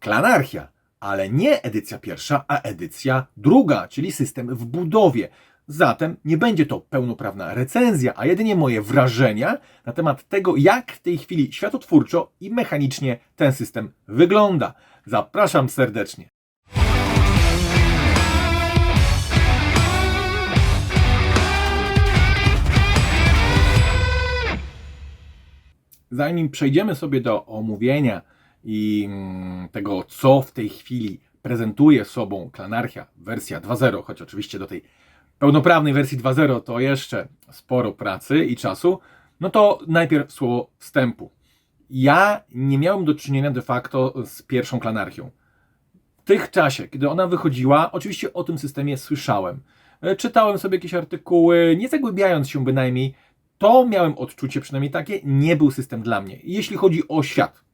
Klanarchia, ale nie edycja pierwsza, a edycja druga, czyli system w budowie. Zatem nie będzie to pełnoprawna recenzja, a jedynie moje wrażenia na temat tego, jak w tej chwili światotwórczo i mechanicznie ten system wygląda. Zapraszam serdecznie. Zanim przejdziemy sobie do omówienia i mm, tego, co w tej chwili prezentuje sobą Klanarchia wersja 2.0, choć oczywiście do tej pełnoprawnej wersji 2.0 to jeszcze sporo pracy i czasu, no to najpierw słowo wstępu. Ja nie miałem do czynienia de facto z pierwszą Klanarchią. W tych czasie, kiedy ona wychodziła, oczywiście o tym systemie słyszałem. E, Czytałem sobie jakieś artykuły, nie zagłębiając się bynajmniej, to miałem odczucie przynajmniej takie, nie był system dla mnie. Jeśli chodzi o świat,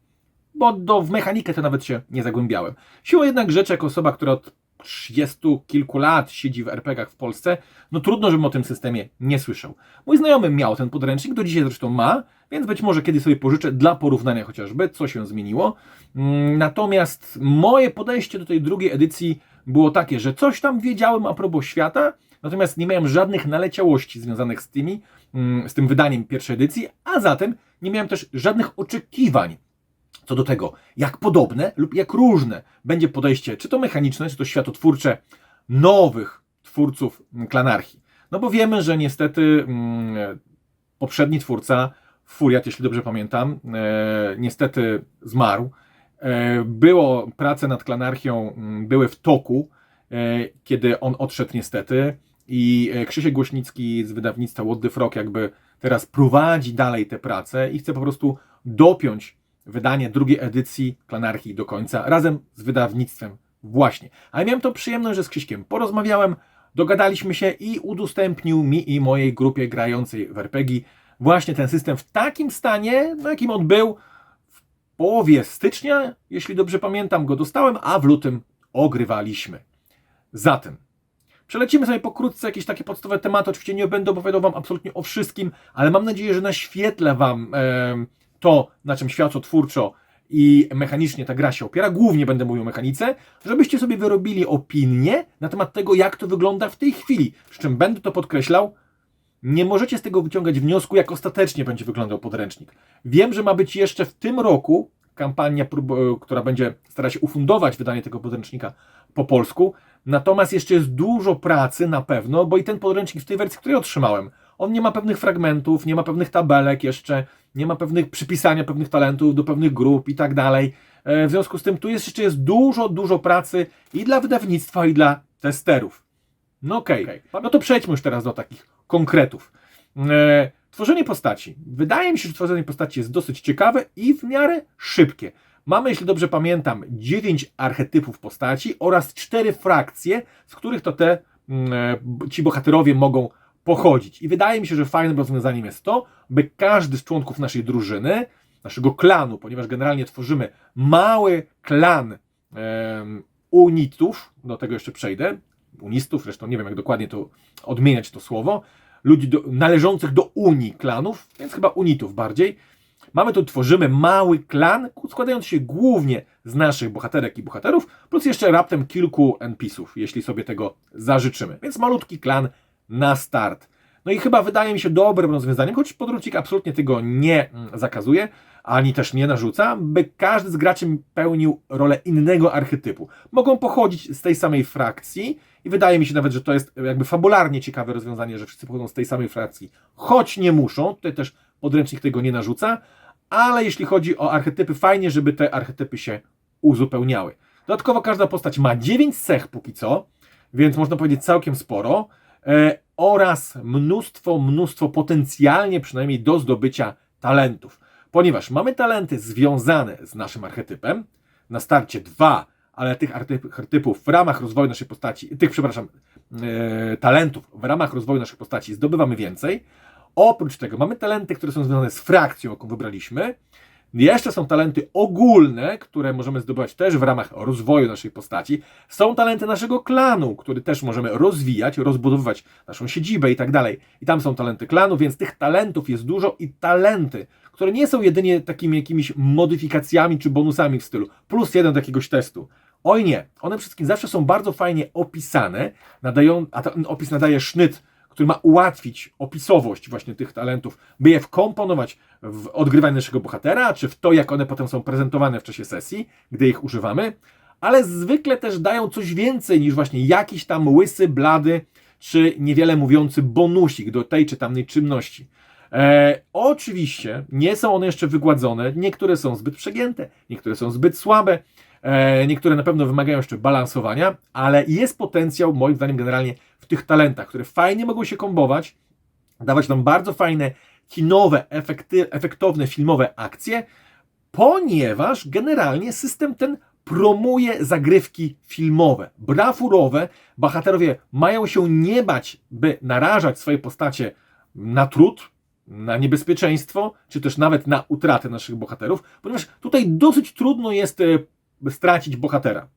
bo do, w mechanikę to nawet się nie zagłębiałem. Siłą jednak rzeczy, jako osoba, która od 30 kilku lat siedzi w RPG-ach w Polsce, no trudno, żebym o tym systemie nie słyszał. Mój znajomy miał ten podręcznik, do dzisiaj zresztą ma, więc być może kiedyś sobie pożyczę dla porównania chociażby, co się zmieniło. Mm, Natomiast moje podejście do tej drugiej edycji było takie, że coś tam wiedziałem a propos świata, natomiast nie miałem żadnych naleciałości związanych z tymi, mm, z tym wydaniem pierwszej edycji, a zatem nie miałem też żadnych oczekiwań co do tego, jak podobne lub jak różne będzie podejście, czy to mechaniczne, czy to światotwórcze nowych twórców klanarchii. No bo wiemy, że niestety mm, poprzedni twórca, Furiat, jeśli dobrze pamiętam, e, niestety zmarł. E, było, prace nad klanarchią mm, były w toku, e, kiedy on odszedł niestety i Krzysiek Głośnicki z wydawnictwa What the Frog jakby teraz prowadzi dalej te prace i chce po prostu dopiąć wydanie drugiej edycji Klanarchii do końca, razem z wydawnictwem właśnie. Ale miałem to przyjemność, że z Krzyśkiem porozmawiałem, dogadaliśmy się i udostępnił mi i mojej grupie grającej w RPG właśnie ten system w takim stanie, no jakim on był w połowie stycznia, jeśli dobrze pamiętam, go dostałem, a w lutym ogrywaliśmy. Zatem Przelecimy sobie pokrótce jakieś takie podstawowe tematy. Oczywiście nie będę opowiadał Wam absolutnie o wszystkim, ale mam nadzieję, że naświetlę Wam to, na czym światotwórczo i mechanicznie ta gra się opiera. Głównie będę mówił o mechanice, żebyście sobie wyrobili opinię na temat tego, jak to wygląda w tej chwili. Przy czym będę to podkreślał, nie możecie z tego wyciągać wniosku, jak ostatecznie będzie wyglądał podręcznik. Wiem, że ma być jeszcze w tym roku kampania, prób- która będzie starała się ufundować wydanie tego podręcznika po polsku. Natomiast jeszcze jest dużo pracy na pewno, bo i ten podręcznik w tej wersji, której otrzymałem, on nie ma pewnych fragmentów, nie ma pewnych tabelek jeszcze, nie ma pewnych przypisania pewnych talentów do pewnych grup i tak dalej. E, W związku z tym tu jest jeszcze jest dużo, dużo pracy i dla wydawnictwa, i dla testerów. No okej, no to przejdźmy już teraz do takich konkretów. E, Tworzenie postaci. Wydaje mi się, że tworzenie postaci jest dosyć ciekawe i w miarę szybkie. Mamy, jeśli dobrze pamiętam, 9 archetypów postaci oraz 4 frakcje, z których to te mm, e, ci bohaterowie mogą pochodzić. I wydaje mi się, że fajnym rozwiązaniem jest to, by każdy z członków naszej drużyny, naszego klanu, ponieważ generalnie tworzymy mały klan em, unitów, do tego jeszcze przejdę, unistów, zresztą nie wiem jak dokładnie to odmieniać to słowo, ludzi do, należących do unii klanów, więc chyba unitów bardziej. Mamy tu, tworzymy mały klan, składający się głównie z naszych bohaterek i bohaterów, plus jeszcze raptem kilku NPC-ów, jeśli sobie tego zażyczymy. Więc malutki klan na start. No i chyba wydaje mi się dobrym rozwiązaniem, choć podręcznik absolutnie tego nie mm, zakazuje, ani też nie narzuca, by każdy z graczy pełnił rolę innego archetypu. Mogą pochodzić z tej samej frakcji i wydaje mi się nawet, że to jest jakby fabularnie ciekawe rozwiązanie, że wszyscy pochodzą z tej samej frakcji, choć nie muszą, tutaj też podręcznik tego nie narzuca, ale jeśli chodzi o archetypy, fajnie, żeby te archetypy się uzupełniały. Dodatkowo każda postać ma 9 cech póki co, więc można powiedzieć całkiem sporo, oraz mnóstwo, mnóstwo potencjalnie przynajmniej do zdobycia talentów. Ponieważ mamy talenty związane z naszym archetypem, na starcie dwa, ale tych archetypów w ramach rozwoju naszej postaci, tych, przepraszam, e, talentów w ramach rozwoju naszej postaci zdobywamy więcej. Oprócz tego mamy talenty, które są związane z frakcją, jaką wybraliśmy. Jeszcze są talenty ogólne, które możemy zdobywać też w ramach rozwoju naszej postaci. Są talenty naszego klanu, który też możemy rozwijać, rozbudowywać naszą siedzibę i tak dalej. I tam są talenty klanu, więc tych talentów jest dużo i talenty, które nie są jedynie takimi jakimiś modyfikacjami czy bonusami w stylu plus jeden do jakiegoś testu. Oj nie, one wszystkie zawsze są bardzo fajnie opisane, nadają, a ten opis nadaje sznyt który ma ułatwić opisowość właśnie tych talentów, by je wkomponować w odgrywanie naszego bohatera, czy w to, jak one potem są prezentowane w czasie sesji, gdy ich używamy, ale zwykle też dają coś więcej niż właśnie jakiś tam łysy, blady, czy niewiele mówiący bonusik do tej czy tamtej czynności. E, oczywiście nie są one jeszcze wygładzone, niektóre są zbyt przegięte, niektóre są zbyt słabe, niektóre na pewno wymagają jeszcze balansowania, ale jest potencjał, moim zdaniem, generalnie w tych talentach, które fajnie mogą się kombować, dawać nam bardzo fajne, kinowe, efekty, efektowne, filmowe akcje, ponieważ generalnie system ten promuje zagrywki filmowe, brafurowe. Bohaterowie mają się nie bać, by narażać swoje postacie na trud, na niebezpieczeństwo, czy też nawet na utratę naszych bohaterów, ponieważ tutaj dosyć trudno jest e, stracić bohatera.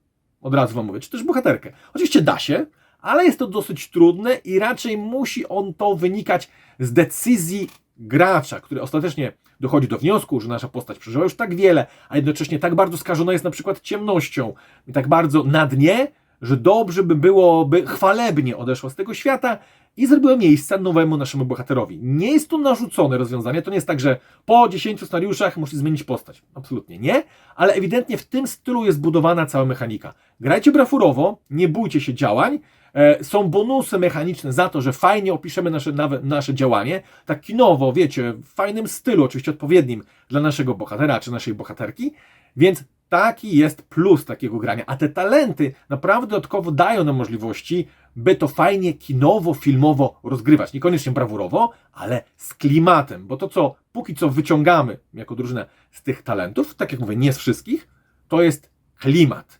Od razu wam mówię, czy też bohaterkę. Oczywiście da się, ale jest to dosyć trudne i raczej musi on to wynikać z decyzji gracza, który ostatecznie dochodzi do wniosku, że nasza postać przeżyła już tak wiele, a jednocześnie tak bardzo skażona jest na przykład ciemnością i tak bardzo na dnie, że dobrze by było, by chwalebnie odeszła z tego świata i zrobiła miejsca nowemu naszemu bohaterowi. Nie jest to narzucone rozwiązanie, to nie jest tak, że po 10 scenariuszach musi zmienić postać. Absolutnie nie, ale ewidentnie w tym stylu jest budowana cała mechanika. Grajcie brafurowo, nie bójcie się działań, E, są bonusy mechaniczne za to, że fajnie opiszemy nasze, nasze działanie, tak kinowo, wiecie, w fajnym stylu, oczywiście odpowiednim dla naszego bohatera czy naszej bohaterki, więc taki jest plus takiego grania. A te talenty naprawdę dodatkowo dają nam możliwości, by to fajnie kinowo, filmowo rozgrywać. Niekoniecznie brawurowo, ale z klimatem, bo to co póki co wyciągamy jako drużynę z tych talentów, tak jak mówię, nie z wszystkich, to jest klimat.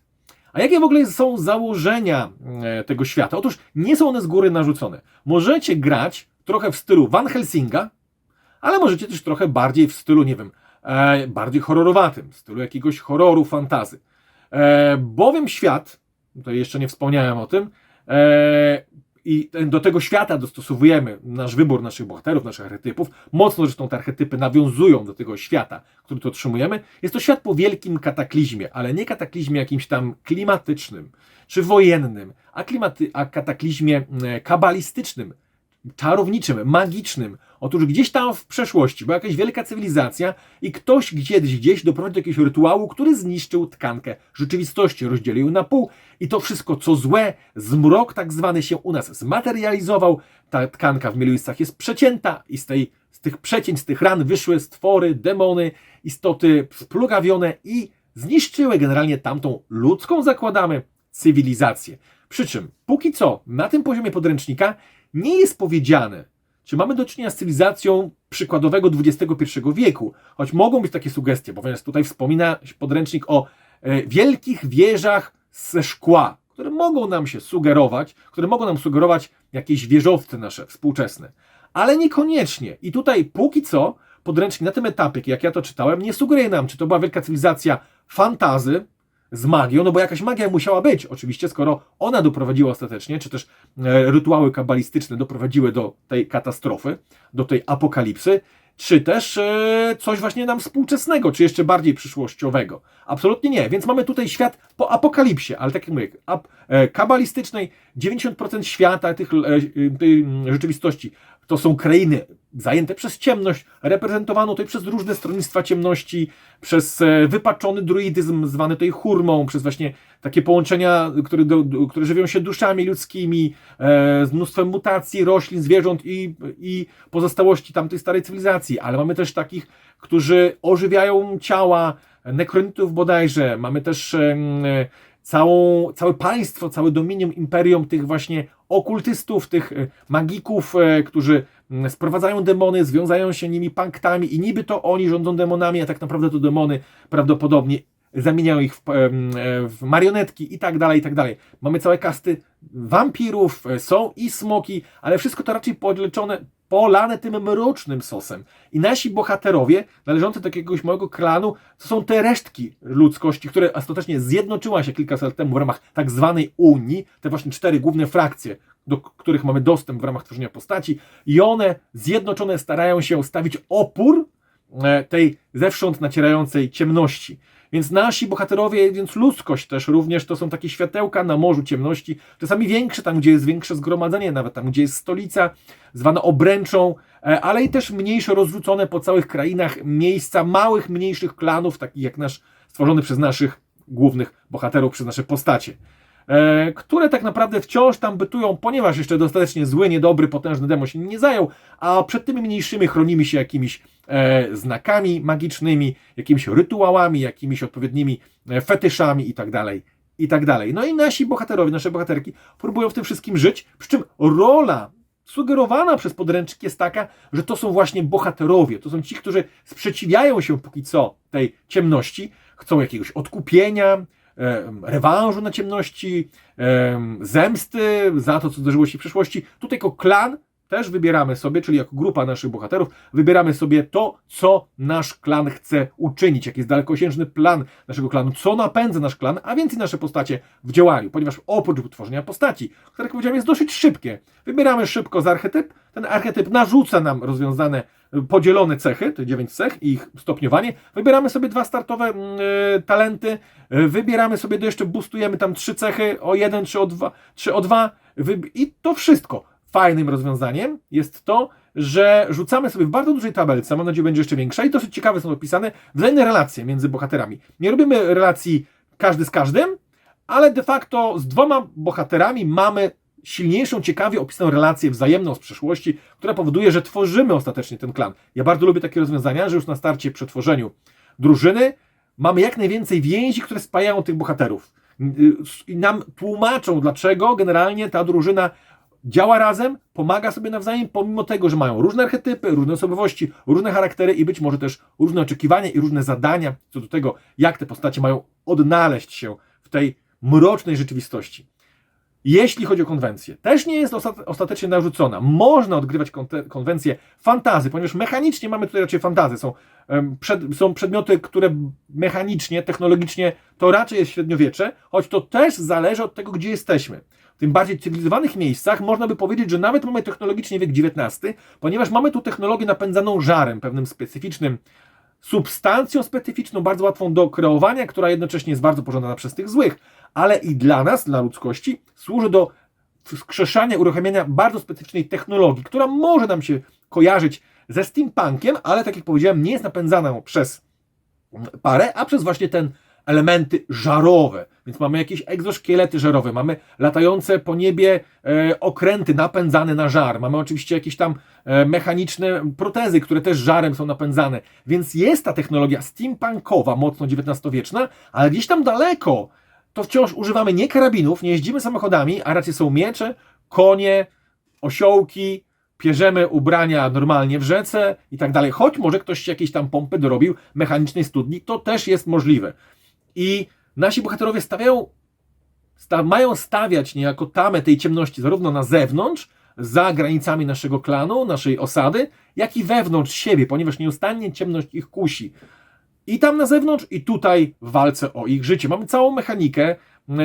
A jakie w ogóle są założenia e, tego świata? Otóż nie są one z góry narzucone. Możecie grać trochę w stylu Van Helsinga, ale możecie też trochę bardziej w stylu, nie wiem, e, bardziej horrorowatym, w stylu jakiegoś horroru, fantazy. E, bowiem świat, tutaj jeszcze nie wspomniałem o tym, i do tego świata dostosowujemy nasz wybór naszych bohaterów, naszych archetypów. Mocno zresztą te archetypy nawiązują do tego świata, który tu otrzymujemy. Jest to świat po wielkim kataklizmie, ale nie kataklizmie jakimś tam klimatycznym czy wojennym, a, klimaty, a kataklizmie e, kabalistycznym, czarowniczym, magicznym. Otóż gdzieś tam w przeszłości była jakaś wielka cywilizacja i ktoś gdzieś, gdzieś doprowadził do jakiegoś rytuału, który zniszczył tkankę rzeczywistości, rozdzielił ją na pół i to wszystko, co złe, zmrok tak zwany się u nas zmaterializował, ta tkanka w wielu miejscach jest przecięta i z, tej, z tych przecięć, z tych ran wyszły stwory, demony, istoty splugawione i zniszczyły generalnie tamtą ludzką, zakładamy, cywilizację. Przy czym, póki co, na tym poziomie podręcznika nie jest powiedziane, czy mamy do czynienia z cywilizacją przykładowego XXI wieku, choć mogą być takie sugestie, bo tutaj wspomina podręcznik o e, wielkich wieżach ze szkła, które mogą nam się sugerować, które mogą nam sugerować jakieś wieżowce nasze współczesne, ale niekoniecznie. I tutaj póki co podręcznik na tym etapie, jak ja to czytałem, nie sugeruje nam, czy to była wielka cywilizacja fantazy, z magią, no bo jakaś magia musiała być, oczywiście, skoro ona doprowadziła ostatecznie, czy też e, rytuały kabalistyczne doprowadziły do tej katastrofy, do tej apokalipsy, czy też e, coś właśnie nam współczesnego, czy jeszcze bardziej przyszłościowego. Absolutnie nie, więc mamy tutaj świat po apokalipsie, ale tak jak mówię, e, kabalistycznej, 90% świata tych, tej rzeczywistości to są krainy zajęte przez ciemność, reprezentowano tutaj przez różne stronnictwa ciemności, przez e, wypaczony druidyzm zwany tutaj hurmą, przez właśnie takie połączenia, które, które żywią się duszami ludzkimi, e, z mnóstwem mutacji roślin, zwierząt i, i pozostałości tamtej starej cywilizacji, ale mamy też takich, którzy ożywiają ciała, nekronitów bodajże, mamy też całą, całe państwo, całe dominium, imperium tych właśnie okultystów, tych e, magików, e, którzy sprowadzają demony, związają się nimi panktami i niby to oni rządzą demonami, a tak naprawdę to demony prawdopodobnie zamieniają ich w, e, w, marionetki i tak dalej, i tak dalej. Mamy całe kasty wampirów, są i smoki, ale wszystko to raczej podleczone, polane tym mrocznym sosem. I nasi bohaterowie, należący do jakiegoś małego klanu, to są te resztki ludzkości, które ostatecznie zjednoczyła się kilkaset lat temu w ramach tak zwanej Unii, te właśnie cztery główne frakcje, do których mamy dostęp w ramach tworzenia postaci, i one zjednoczone starają się stawić opór e, tej zewsząd nacierającej ciemności. Więc nasi bohaterowie, więc ludzkość też również, to są takie światełka na morzu ciemności, czasami większe, tam gdzie jest większe zgromadzenie, nawet tam gdzie jest stolica, zwana obręczą, e, ale i też mniejsze, rozrzucone po całych krainach miejsca małych, mniejszych klanów, takich jak nasz, stworzony przez naszych głównych bohaterów, przez nasze postacie które tak naprawdę wciąż tam bytują, ponieważ jeszcze dostatecznie zły, niedobry, potężny demo się nie zajął, a przed tymi mniejszymi chronimy się jakimiś e, znakami magicznymi, jakimiś rytuałami, jakimiś odpowiednimi e, fetyszami i tak i tak dalej. No i nasi bohaterowie, nasze bohaterki próbują w tym wszystkim żyć, przy czym rola sugerowana przez podręcznik jest taka, że to są właśnie bohaterowie, to są ci, którzy sprzeciwiają się póki co tej ciemności, chcą jakiegoś odkupienia, rewanżu na ciemności, zemsty za to, co zdarzyło się w przeszłości. Tutaj jako klan też wybieramy sobie, czyli jako grupa naszych bohaterów, wybieramy sobie to, co nasz klan chce uczynić, jaki jest dalekosiężny plan naszego klanu, co napędza nasz klan, a więc i nasze postacie w działaniu, ponieważ oprócz tworzenia postaci, które, jak powiedziałem, jest dosyć szybkie, wybieramy szybko z archetyp, ten archetyp narzuca nam rozwiązane, podzielone cechy, te dziewięć cech i ich stopniowanie, wybieramy sobie dwa startowe yy, talenty, yy, wybieramy sobie, jeszcze boostujemy tam trzy cechy, o jeden czy o dwa, czy o dwa i to wszystko fajnym rozwiązaniem jest to, że rzucamy sobie w bardzo dużej tabelce, mam nadzieję, będzie jeszcze większa i dosyć ciekawe są opisane wzajemne relacje między bohaterami. Nie robimy relacji każdy z każdym, ale de facto z dwoma bohaterami mamy silniejszą, ciekawie opisaną relację wzajemną z przeszłości, która powoduje, że tworzymy ostatecznie ten klan. Ja bardzo lubię takie rozwiązania, że już na starcie przy tworzeniu drużyny mamy jak najwięcej więzi, które spajają tych bohaterów. I nam tłumaczą, dlaczego generalnie ta drużyna działa razem, pomaga sobie nawzajem, pomimo tego, że mają różne archetypy, różne osobowości, różne charaktery i być może też różne oczekiwania i różne zadania co do tego, jak te postacie mają odnaleźć się w tej mrocznej rzeczywistości. Jeśli chodzi o konwencję, też nie jest ostatecznie narzucona. Można odgrywać konwencję fantazy, ponieważ mechanicznie mamy tutaj raczej fantazy. Są, przed, są przedmioty, które mechanicznie, technologicznie to raczej jest średniowiecze, choć to też zależy od tego, gdzie jesteśmy tym bardziej cywilizowanych miejscach można by powiedzieć, że nawet mamy technologicznie wiek XIX, ponieważ mamy tu technologię napędzaną żarem, pewnym specyficznym substancją specyficzną, bardzo łatwą do kreowania, która jednocześnie jest bardzo pożądana przez tych złych, ale i dla nas, dla ludzkości, służy do wskrzeszania, uruchamiania bardzo specyficznej technologii, która może nam się kojarzyć ze steampunkiem, ale tak jak powiedziałem, nie jest napędzana przez parę, a przez właśnie ten elementy żarowe. Więc mamy jakieś egzoszkielety żarowe, mamy latające po niebie e, okręty napędzane na żar, mamy oczywiście jakieś tam e, mechaniczne protezy, które też żarem są napędzane. Więc jest ta technologia steampunkowa, mocno XIX-wieczna, ale gdzieś tam daleko to wciąż używamy nie karabinów, nie jeździmy samochodami, a raczej są miecze, konie, osiołki, pierzemy ubrania normalnie w rzece i tak dalej. Choć może ktoś jakieś tam pompy dorobił mechanicznej studni, to też jest możliwe. I nasi bohaterowie stawiają, sta, mają stawiać niejako tamę tej ciemności zarówno na zewnątrz, za granicami naszego klanu, naszej osady, jak i wewnątrz siebie, ponieważ nieustannie ciemność ich kusi. I tam na zewnątrz, i tutaj w walce o ich życie. Mamy całą mechanikę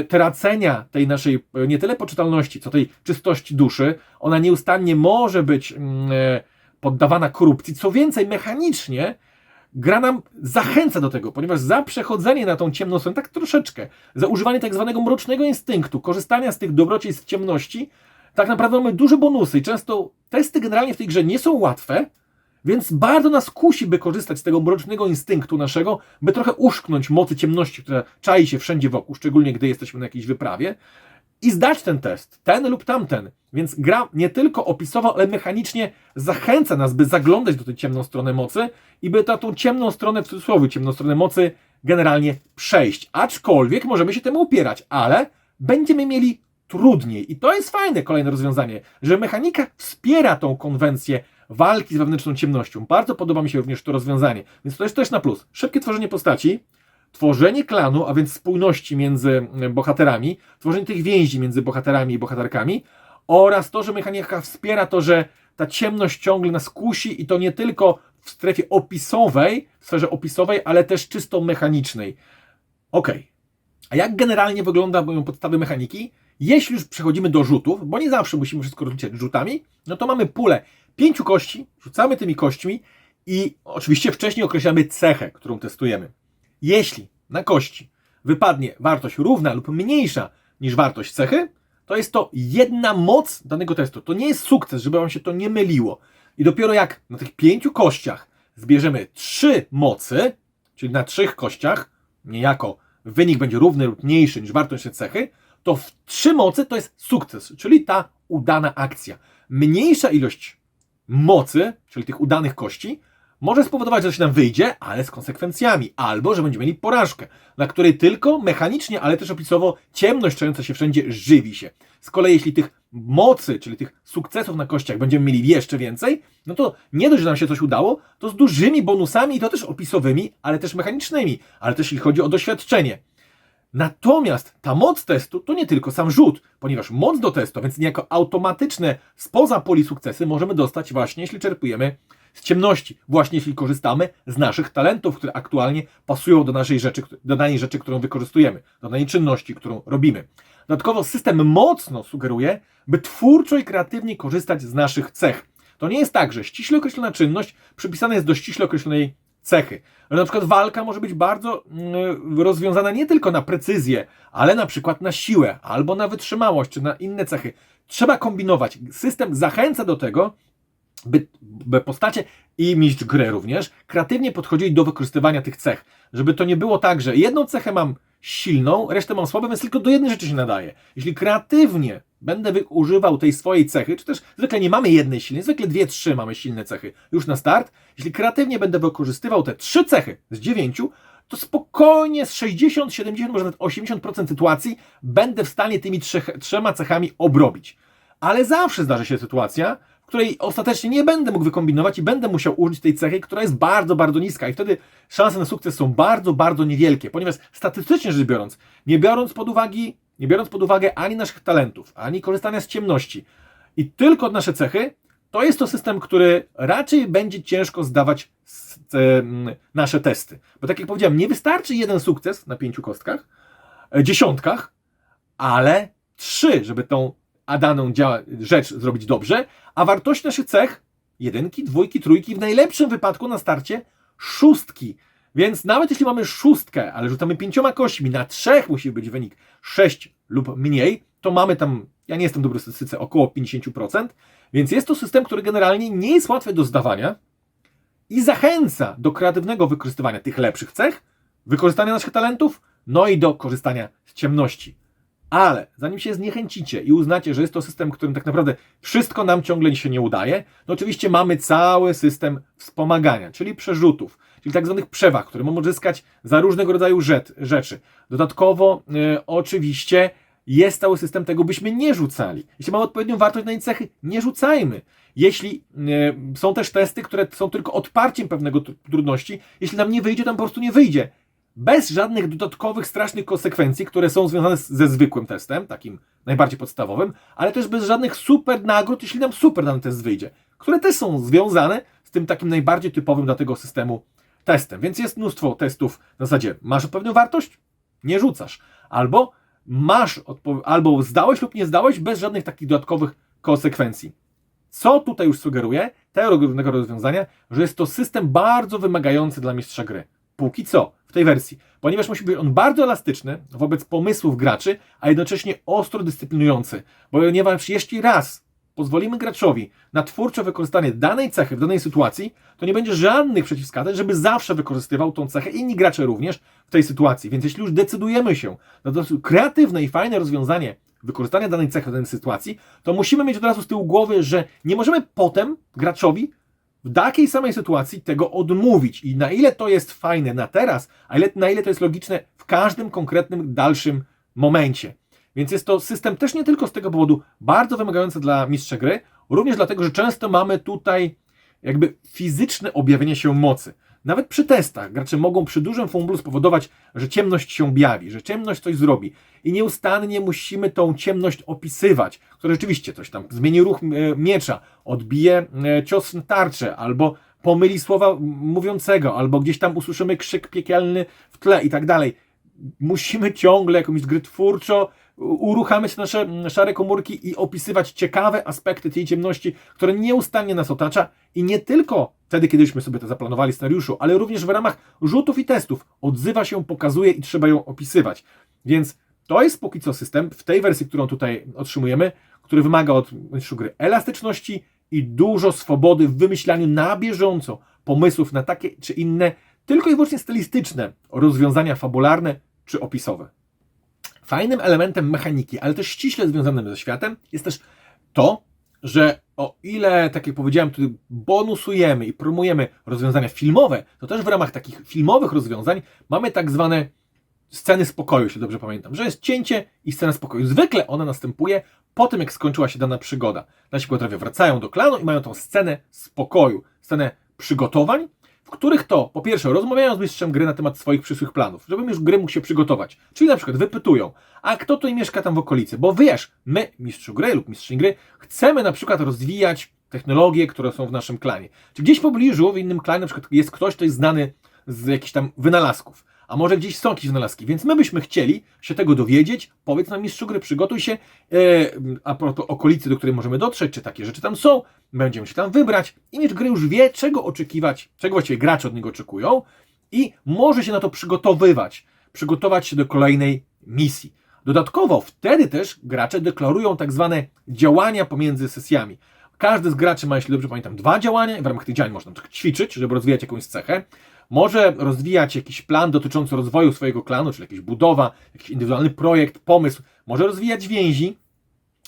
tracenia tej naszej nie tyle poczytalności, co tej czystości duszy. Ona nieustannie może być e, poddawana korupcji. Co więcej, mechanicznie gra nam zachęca do tego, ponieważ za przechodzenie na tą ciemną stronę, tak troszeczkę, za używanie tak zwanego mrocznego instynktu, korzystania z tych dobrociejstw ciemności, tak naprawdę mamy duże bonusy i często testy generalnie w tej grze nie są łatwe, więc bardzo nas kusi, by korzystać z tego mrocznego instynktu naszego, by trochę uszknąć mocy ciemności, która czai się wszędzie wokół, szczególnie gdy jesteśmy na jakiejś wyprawie i zdać ten test, ten lub tamten. Więc gra nie tylko opisowo, ale mechanicznie zachęca nas, by zaglądać do tej ciemną stronę mocy i by na tą ciemną stronę, w cudzysłowie, ciemną stronę mocy generalnie przejść. Aczkolwiek możemy się temu upierać, ale będziemy mieli trudniej. I to jest fajne kolejne rozwiązanie, że mechanika wspiera tą konwencję walki z wewnętrzną ciemnością. Bardzo podoba mi się również to rozwiązanie. Więc to jest też na plus. Szybkie tworzenie postaci, tworzenie klanu, a więc spójności między bohaterami, tworzenie tych więzi między bohaterami i bohaterkami oraz to, że mechanika wspiera to, że ta ciemność ciągle nas kusi i to nie tylko w strefie opisowej, w sferze opisowej, ale też czysto mechanicznej. Ok. A jak generalnie wyglądają podstawy mechaniki? Jeśli już przechodzimy do rzutów, bo nie zawsze musimy wszystko rozliczać rzutami, no to mamy pulę pięciu kości, rzucamy tymi kośćmi i oczywiście wcześniej określamy cechę, którą testujemy. Jeśli na kości wypadnie wartość równa lub mniejsza niż wartość cechy, to jest to jedna moc danego testu. To nie jest sukces, żeby Wam się to nie myliło. I dopiero jak na tych pięciu kościach zbierzemy trzy mocy, czyli na trzech kościach, niejako wynik będzie równy lub mniejszy niż wartość cechy, to w trzy mocy to jest sukces, czyli ta udana akcja. Mniejsza ilość mocy, czyli tych udanych kości, może spowodować, że się nam wyjdzie, ale z konsekwencjami, albo że będziemy mieli porażkę, na której tylko mechanicznie, ale też opisowo ciemność czująca się wszędzie żywi się. Z kolei jeśli tych mocy, czyli tych sukcesów na kościach będziemy mieli jeszcze więcej, no to nie dość, że nam się coś udało, to z dużymi bonusami, i to też opisowymi, ale też mechanicznymi, ale też jeśli chodzi o doświadczenie. Natomiast ta moc testu to nie tylko sam rzut, ponieważ moc do testu, więc niejako automatyczne spoza poli sukcesy możemy dostać właśnie, jeśli czerpujemy z ciemności, właśnie jeśli korzystamy z naszych talentów, które aktualnie pasują do naszej rzeczy, do danej rzeczy, którą wykorzystujemy, do danej czynności, którą robimy. Dodatkowo system mocno sugeruje, by twórczo i kreatywnie korzystać z naszych cech. To nie jest tak, że ściśle określona czynność przypisana jest do ściśle określonej cechy. Ale na przykład walka może być bardzo mm, rozwiązana nie tylko na precyzję, ale na przykład na siłę, albo na wytrzymałość, czy na inne cechy. Trzeba kombinować. System zachęca do tego, by, by postacie i mistrz gry również kreatywnie podchodzili do wykorzystywania tych cech. Żeby to nie było tak, że jedną cechę mam silną, resztę mam słabą, więc tylko do jednej rzeczy się nadaje. Jeśli kreatywnie będę używał tej swojej cechy, czy też zwykle nie mamy jednej silnej, zwykle dwie, trzy mamy silne cechy już na start, jeśli kreatywnie będę wykorzystywał te trzy cechy z dziewięciu, to spokojnie z 60, 70, może nawet 80% sytuacji będę w stanie tymi trzech, trzema cechami obrobić. Ale zawsze zdarzy się sytuacja, której ostatecznie nie będę mógł wykombinować i będę musiał użyć tej cechy, która jest bardzo, bardzo niska. I wtedy szanse na sukces są bardzo, bardzo niewielkie, ponieważ statystycznie rzecz biorąc, nie biorąc pod uwagę, nie biorąc pod uwagę ani naszych talentów, ani korzystania z ciemności i tylko nasze cechy, to jest to system, który raczej będzie ciężko zdawać nasze testy. Bo tak jak powiedziałem, nie wystarczy jeden sukces na pięciu kostkach, e, dziesiątkach, ale trzy, żeby tą a daną rzecz zrobić dobrze, a wartość naszych cech jedynki, dwójki, trójki, w najlepszym wypadku na starcie szóstki. Więc nawet jeśli mamy szóstkę, ale rzucamy pięcioma kośćmi, na trzech musi być wynik 6 lub mniej, to mamy tam, ja nie jestem dobry w statystyce, około 50%, więc jest to system, który generalnie nie jest łatwy do zdawania i zachęca do kreatywnego wykorzystywania tych lepszych cech, wykorzystania naszych talentów, no i do korzystania z ciemności. Ale zanim się zniechęcicie i uznacie, że jest to system, którym tak naprawdę wszystko nam ciągle się nie udaje, no oczywiście mamy cały system wspomagania, czyli przerzutów, czyli tak zwanych przewag, które możemy uzyskać za różnego rodzaju rzeczy. Dodatkowo y, oczywiście jest cały system tego, byśmy nie rzucali. Jeśli mamy odpowiednią wartość na cechy, nie rzucajmy. Jeśli y, są też testy, które są tylko odparciem pewnego trudności, jeśli nam nie wyjdzie, tam po prostu nie wyjdzie bez żadnych dodatkowych, strasznych konsekwencji, które są związane ze zwykłym testem, takim najbardziej podstawowym, ale też bez żadnych super nagród, jeśli nam super dany test wyjdzie, które też są związane z tym takim najbardziej typowym dla tego systemu testem. Więc jest mnóstwo testów na zasadzie masz odpowiednią wartość, nie rzucasz, albo masz, albo zdałeś lub nie zdałeś bez żadnych takich dodatkowych konsekwencji. Co tutaj już sugeruje, tego rozwiązania, że jest to system bardzo wymagający dla mistrza gry. Póki co w tej wersji, ponieważ musi być on bardzo elastyczny wobec pomysłów graczy, a jednocześnie ostro dyscyplinujący, ponieważ jeśli raz pozwolimy graczowi na twórcze wykorzystanie danej cechy w danej sytuacji, to nie będzie żadnych przeciwwskazań, żeby zawsze wykorzystywał tą cechę inni gracze również w tej sytuacji. Więc jeśli już decydujemy się na dosyć kreatywne i fajne rozwiązanie wykorzystania danej cechy w danej sytuacji, to musimy mieć od razu z tyłu głowy, że nie możemy potem graczowi w takiej samej sytuacji tego odmówić i na ile to jest fajne na teraz, a ile, na ile to jest logiczne w każdym konkretnym dalszym momencie. Więc jest to system też nie tylko z tego powodu bardzo wymagający dla mistrza gry, również dlatego, że często mamy tutaj jakby fizyczne objawienie się mocy. Nawet przy testach gracze mogą przy dużym fumblu spowodować, że ciemność się objawi, że ciemność coś zrobi. I nieustannie musimy tą ciemność opisywać, która rzeczywiście coś tam zmieni ruch e, miecza, odbije e, cios na tarczę, albo pomyli słowa mówiącego, albo gdzieś tam usłyszymy krzyk piekielny w tle i tak dalej. Musimy ciągle jakąś gry twórczo uruchamiać nasze szare komórki i opisywać ciekawe aspekty tej ciemności, które nieustannie nas otacza i nie tylko wtedy, kiedyśmy sobie to zaplanowali scenariuszu, ale również w ramach rzutów i testów odzywa się, pokazuje i trzeba ją opisywać. Więc to jest póki co system w tej wersji, którą tutaj otrzymujemy, który wymaga od mistrzu gry elastyczności i dużo swobody w wymyślaniu na bieżąco pomysłów na takie czy inne, tylko i wyłącznie stylistyczne rozwiązania fabularne czy opisowe. Fajnym elementem mechaniki, ale też ściśle związanym ze światem, jest też to, że o ile, tak jak powiedziałem, tutaj bonusujemy i promujemy rozwiązania filmowe, to też w ramach takich filmowych rozwiązań mamy tak zwane sceny spokoju, jeśli dobrze pamiętam, że jest cięcie i scena spokoju. Zwykle ona następuje po tym, jak skończyła się dana przygoda. Nasi bohaterowie wracają do klanu i mają tą scenę spokoju, scenę przygotowań, których to, po pierwsze, rozmawiają z mistrzem gry na temat swoich przyszłych planów, żeby już gry mógł się przygotować. Czyli na przykład wypytują, a kto tutaj mieszka tam w okolicy? Bo wiesz, my, mistrzu gry lub mistrzyni gry, chcemy na przykład rozwijać technologie, które są w naszym klanie. Czy gdzieś w pobliżu, w innym klanie, na przykład jest ktoś, kto jest znany z jakichś tam wynalazków a może gdzieś są jakieś wynalazki, więc my byśmy chcieli się tego dowiedzieć, powiedz nam mistrzu gry, przygotuj się, e, a propos okolicy, do której możemy dotrzeć, czy takie rzeczy tam są, będziemy się tam wybrać. I mistrz gry już wie, czego oczekiwać, czego właściwie gracze od niego oczekują i może się na to przygotowywać, przygotować się do kolejnej misji. Dodatkowo wtedy też gracze deklarują tak zwane działania pomiędzy sesjami. Każdy z graczy ma, jeśli dobrze pamiętam, dwa działania w ramach tych działań można ćwiczyć, żeby rozwijać jakąś cechę może rozwijać jakiś plan dotyczący rozwoju swojego klanu, czyli jakaś budowa, jakiś indywidualny projekt, pomysł, może rozwijać więzi,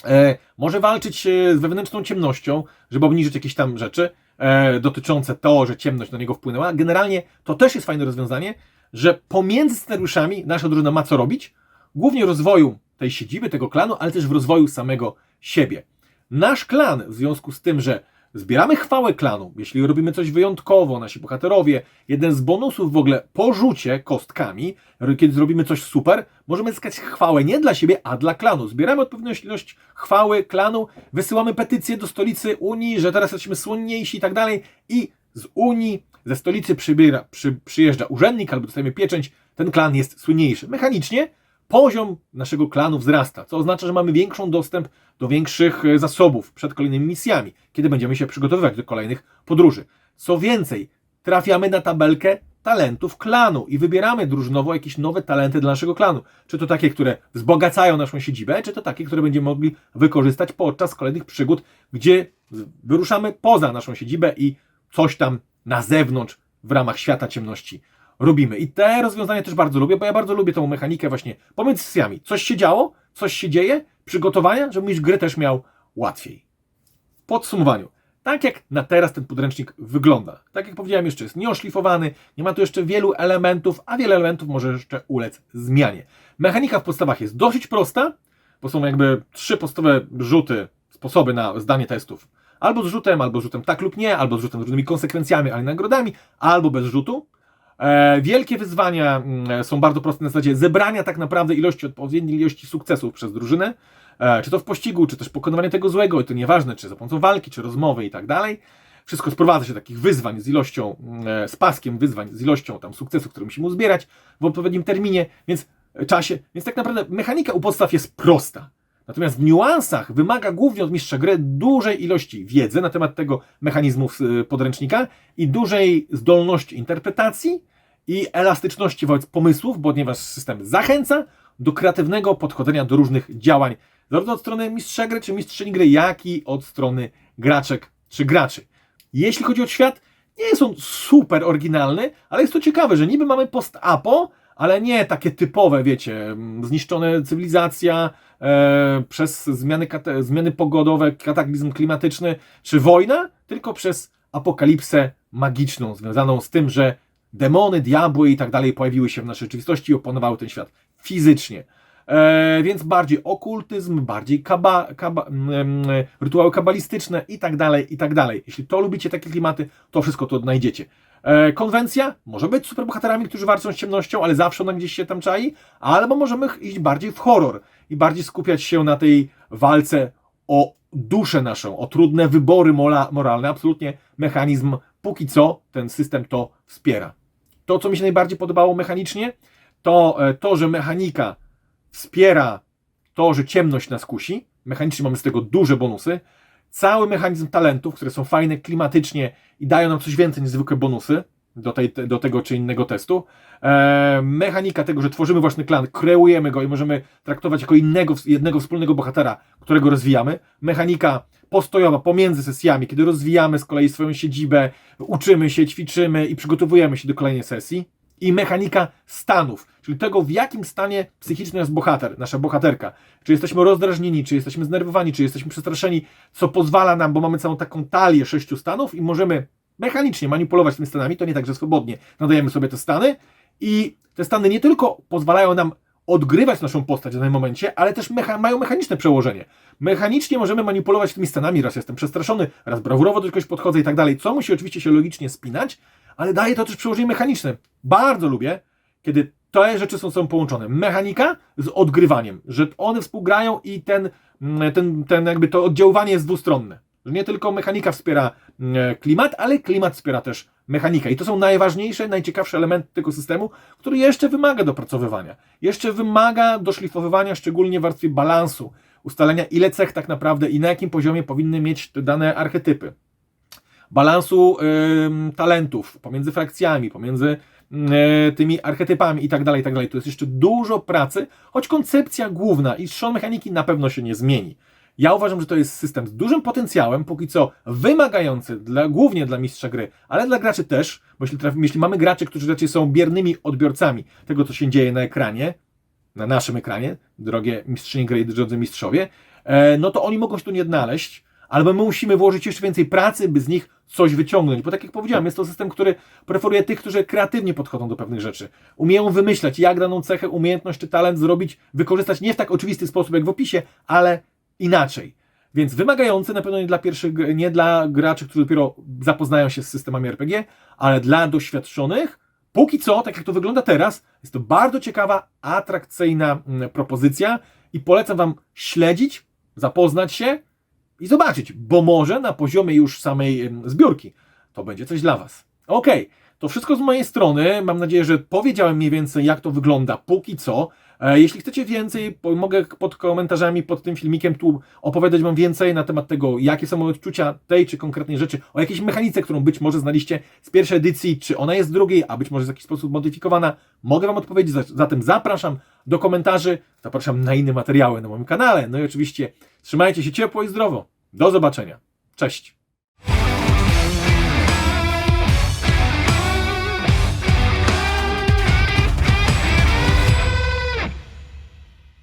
e, może walczyć e, z wewnętrzną ciemnością, żeby obniżyć jakieś tam rzeczy e, dotyczące to, że ciemność na niego wpłynęła. Generalnie to też jest fajne rozwiązanie, że pomiędzy scenariuszami nasza drużyna ma co robić, głównie rozwoju tej siedziby, tego klanu, ale też w rozwoju samego siebie. Nasz klan, w związku z tym, że Zbieramy chwałę klanu, jeśli robimy coś wyjątkowo, nasi bohaterowie. Jeden z bonusów w ogóle po rzucie kostkami, kiedy zrobimy coś super, możemy zyskać chwałę nie dla siebie, a dla klanu. Zbieramy odpowiednią ilość chwały klanu, wysyłamy petycję do stolicy Unii, że teraz jesteśmy słynniejsi i tak dalej. I z Unii, ze stolicy przybiera, przy, przyjeżdża urzędnik albo dostajemy pieczęć, ten klan jest słynniejszy. Mechanicznie poziom naszego klanu wzrasta, co oznacza, że mamy większą dostęp do większych e, zasobów przed kolejnymi misjami, kiedy będziemy się przygotowywać do kolejnych podróży. Co więcej, trafiamy na tabelkę talentów klanu i wybieramy drużynowo jakieś nowe talenty dla naszego klanu. Czy to takie, które wzbogacają naszą siedzibę, czy to takie, które będziemy mogli wykorzystać podczas kolejnych przygód, gdzie wyruszamy poza naszą siedzibę i coś tam na zewnątrz w ramach świata ciemności robimy. I te rozwiązania też bardzo lubię, bo ja bardzo lubię tą mechanikę właśnie pomiędzy sesjami. Coś się działo, coś się dzieje, przygotowania, żeby mieć grę też miał łatwiej. W podsumowaniu, tak jak na teraz ten podręcznik wygląda, tak jak powiedziałem, jeszcze jest nieoszlifowany, nie ma tu jeszcze wielu elementów, a wiele elementów może jeszcze ulec zmianie. Mechanika w podstawach jest dosyć prosta, bo są jakby trzy podstawowe rzuty, sposoby na zdanie testów. Albo z rzutem, albo z rzutem tak lub nie, albo z rzutem z różnymi konsekwencjami, ale nagrodami, albo bez rzutu. E, wielkie wyzwania mm, są bardzo proste na zasadzie zebrania tak naprawdę ilości, odpowiedniej ilości sukcesów przez drużynę, e, czy to w pościgu, czy też pokonywanie tego złego, i to nieważne, czy za pomocą walki, czy rozmowy i tak dalej. Wszystko sprowadza się do takich wyzwań z ilością, mm, e, z paskiem wyzwań, z ilością tam sukcesów, które musimy uzbierać w odpowiednim terminie, więc czasie. Więc tak naprawdę mechanika u podstaw jest prosta. Natomiast w niuansach wymaga głównie od mistrza gry dużej ilości wiedzy na temat tego mechanizmu y, podręcznika i dużej zdolności interpretacji i elastyczności wobec pomysłów, ponieważ system zachęca do kreatywnego podchodzenia do różnych działań, zarówno od strony mistrza gry czy mistrzyni gry, jak i od strony graczek czy graczy. Jeśli chodzi o świat, nie jest on super oryginalny, ale jest to ciekawe, że niby mamy post-apo, ale nie takie typowe, wiecie, zniszczone cywilizacja e, przez zmiany, zmiany pogodowe, kataklizm klimatyczny czy wojna, tylko przez apokalipsę magiczną, związaną z tym, że demony, diabły i tak dalej pojawiły się w naszej rzeczywistości i opanowały ten świat fizycznie. E, więc bardziej okultyzm, bardziej kaba, kaba, rytuały kabalistyczne i tak dalej, i tak dalej. Jeśli to lubicie takie klimaty, to wszystko to odnajdziecie. E, konwencja może być superbohaterami, którzy walczą z ciemnością, ale zawsze ona gdzieś się tam czai, albo możemy iść bardziej w horror i bardziej skupiać się na tej walce o duszę naszą, o trudne wybory moralne. Absolutnie mechanizm, póki co ten system to wspiera. To, co mi się najbardziej podobało mechanicznie, to e, to, że mechanika wspiera to, że ciemność nas kusi. Mechanicznie mamy z tego duże bonusy. Cały mechanizm talentów, które są fajne klimatycznie i dają nam coś więcej niż zwykłe bonusy do, tej, do tego czy innego testu. E, mechanika tego, że tworzymy własny klan, kreujemy go i możemy traktować jako innego, jednego wspólnego bohatera, którego rozwijamy. Mechanika postojowa pomiędzy sesjami, kiedy rozwijamy z kolei swoją siedzibę, uczymy się, ćwiczymy i przygotowujemy się do kolejnej sesji. I mechanika stanów, czyli tego, w jakim stanie psychicznym jest bohater, nasza bohaterka. Czy jesteśmy rozdrażnieni, czy jesteśmy znerwowani, czy jesteśmy przestraszeni, co pozwala nam, bo mamy całą taką talię sześciu stanów i możemy mechanicznie manipulować tymi stanami, to nie tak, że swobodnie nadajemy sobie te stany i te stany nie tylko pozwalają nam odgrywać naszą postać w danym momencie, ale też mecha mają mechaniczne przełożenie. Mechanicznie możemy manipulować tymi stanami, raz jestem przestraszony, raz brawurowo do czegoś podchodzę i tak dalej, co musi oczywiście się logicznie spinać, ale daje to też przełożenie mechaniczne. Bardzo lubię, kiedy te rzeczy są, są połączone. Mechanika z odgrywaniem, że one współgrają i ten, ten, ten jakby to oddziaływanie jest dwustronne. Że nie tylko mechanika wspiera mm, klimat, ale klimat wspiera też mechanikę. I to są najważniejsze, najciekawsze elementy tego systemu, który jeszcze wymaga dopracowywania. Jeszcze wymaga doszlifowywania, szczególnie w warstwie balansu, ustalenia ile cech tak naprawdę i na jakim poziomie powinny mieć te dane archetypy. Balansu ym, talentów pomiędzy frakcjami, pomiędzy y, tymi archetypami i tak dalej, i tak dalej. Tu jest jeszcze dużo pracy, choć koncepcja główna i trzon mechaniki na pewno się nie zmieni. Ja uważam, że to jest system z dużym potencjałem, póki co wymagający dla, głównie dla mistrza gry, ale dla graczy też, bo jeśli, jeśli mamy graczy, którzy raczej są biernymi odbiorcami tego, co się dzieje na ekranie, na naszym ekranie, drogie mistrzynie gry i drodzy mistrzowie, e, no to oni mogą się tu nie odnaleźć, albo my musimy włożyć jeszcze więcej pracy, by z nich coś wyciągnąć. Bo tak jak powiedziałem, jest to system, który preferuje tych, którzy kreatywnie podchodzą do pewnych rzeczy. Umieją wymyślać, jak daną cechę, umiejętność czy talent zrobić, wykorzystać nie w tak oczywisty sposób jak w opisie, ale inaczej. Więc wymagający na pewno nie dla pierwszych, nie dla graczy, którzy dopiero zapoznają się z systemami RPG, ale dla doświadczonych. Póki co, tak jak to wygląda teraz, jest to bardzo ciekawa, atrakcyjna mm, propozycja i polecam Wam śledzić, zapoznać się i zobaczyć, bo może na poziomie już samej zbiórki to będzie coś dla Was. Okej, to wszystko z mojej strony. Mam nadzieję, że powiedziałem mniej więcej, jak to wygląda póki co. E, Jeśli chcecie więcej, mogę pod komentarzami pod tym filmikiem tu opowiadać Wam więcej na temat tego, jakie są moje odczucia tej czy konkretnej rzeczy, o jakiejś mechanice, którą być może znaliście z pierwszej edycji, czy ona jest z drugiej, a być może w jakiś sposób modyfikowana. Mogę Wam odpowiedzieć, za- zatem zapraszam do komentarzy, zapraszam na inne materiały na moim kanale. No i oczywiście trzymajcie się ciepło i zdrowo. Do zobaczenia. Cześć.